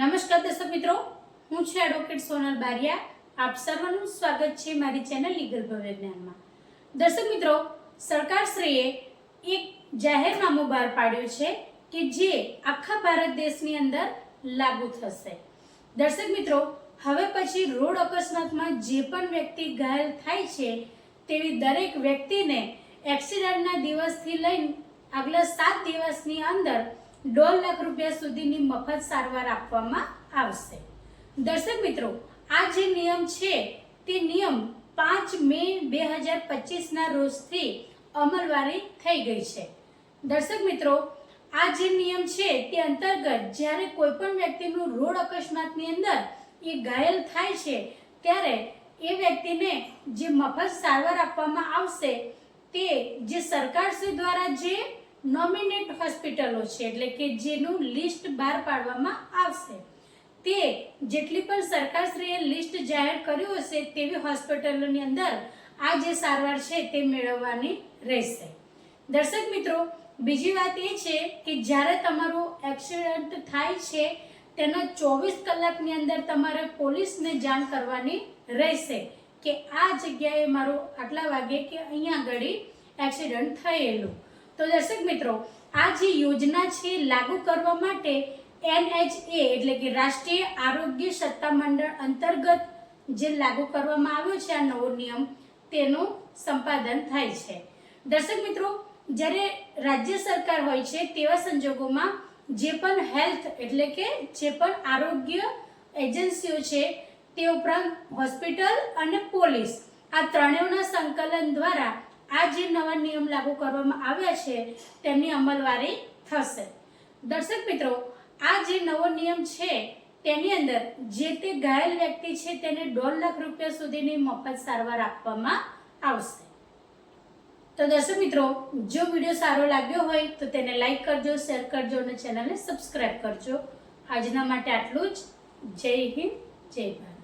નમસ્કાર દર્શક મિત્રો, હું છું એડવોકેટ સોનલ બારિયા. આપ સર્વનું સ્વાગત છે મારી ચેનલ લીગલ ભવ્ય જ્ઞાનમાં દર્શક મિત્રો, સરકારશ્રીએ એક જાહેરનામું બહાર પાડ્યું છે કે જે આખા ભારત દેશની અંદર લાગુ થશે. દર્શક મિત્રો, હવે પછી રોડ અકસ્માતમાં જે પણ વ્યક્તિ ઘાયલ થાય છે, તેવી દરેક વ્યક્તિને એક્સિડન્ટના દિવસથી લઈને આગલા સાત દિવસની અંદર દોઢ લાખ રૂપિયા સુધીની મફત સારવાર આપવામાં આવશે. દર્શક મિત્રો, આ જે નિયમ છે, તે નિયમ પાંચ મે બે હજાર પચીસના રોજથી અમલવારી થઈ ગઈ છે. દર્શક મિત્રો, આ જે નિયમ છે, તે અંતર્ગત જ્યારે કોઈ પણ વ્યક્તિનું રોડ અકસ્માતની અંદર એ ઘાયલ થાય છે, ત્યારે એ વ્યક્તિને જે મફત સારવાર આપવામાં આવશે, તે જે સરકારશ્રી દ્વારા જે નોમિનેટ હોસ્પિટલો છે, એટલે કે જેનું લિસ્ટ બહાર પાડવામાં આવશે. તે જેટલી પણ સરકારશ્રીએ લિસ્ટ જાહેર કર્યું હશે, તેવી હોસ્પિટલોની અંદર આ જે સારવાર છે તે મેળવવાની રહેશે. દર્શક મિત્રો, બીજી વાત એ છે કે જ્યારે તમારું એક્સિડન્ટ થાય છે, તેના ચોવીસ કલાકની અંદર તમારે પોલીસને જાણ કરવાની રહેશે કે આ જગ્યાએ મારું આટલા વાગે કે અહીંયા આગળ એક્સિડન્ટ થયેલું. તો દર્શક મિત્રો, આ જે યોજના છે લાગુ કરવા માટે એનએચએ એટલે કે રાષ્ટ્રીય આરોગ્ય સત્તા મંડળ અંતર્ગત જે લાગુ કરવામાં આવ્યો છે આ નવો નિયમ, તેનું સંપાદન થાય છે. દર્શક મિત્રો, જ્યારે રાજ્ય સરકાર હોય છે, તેવા સંજોગોમાં જે પણ હેલ્થ એટલે કે જે પણ આરોગ્ય એજન્સીઓ છે, તે ઉપરાંત હોસ્પિટલ અને પોલીસ, આ ત્રણેયના સંકલન દ્વારા આ જે નવા નિયમ લાગુ કરવામાં આવ્યા છે તેમની અમલવારી થશે. દર્શક મિત્રો, આ જે નવો નિયમ છે, તેની અંદર જે તે ઘાયલ વ્યક્તિ છે, તેને દોઢ લાખ રૂપિયા સુધીની મફત સારવાર આપવામાં આવશે. તો દર્શક મિત્રો, જો વીડિયો સારો લાગ્યો હોય, તો તેને લાઈક કરજો, શેર કરજો અને ચેનલને સબસ્ક્રાઈબ કરજો. આજના માટે આટલું જ. જય હિન્દ, જય ભારત.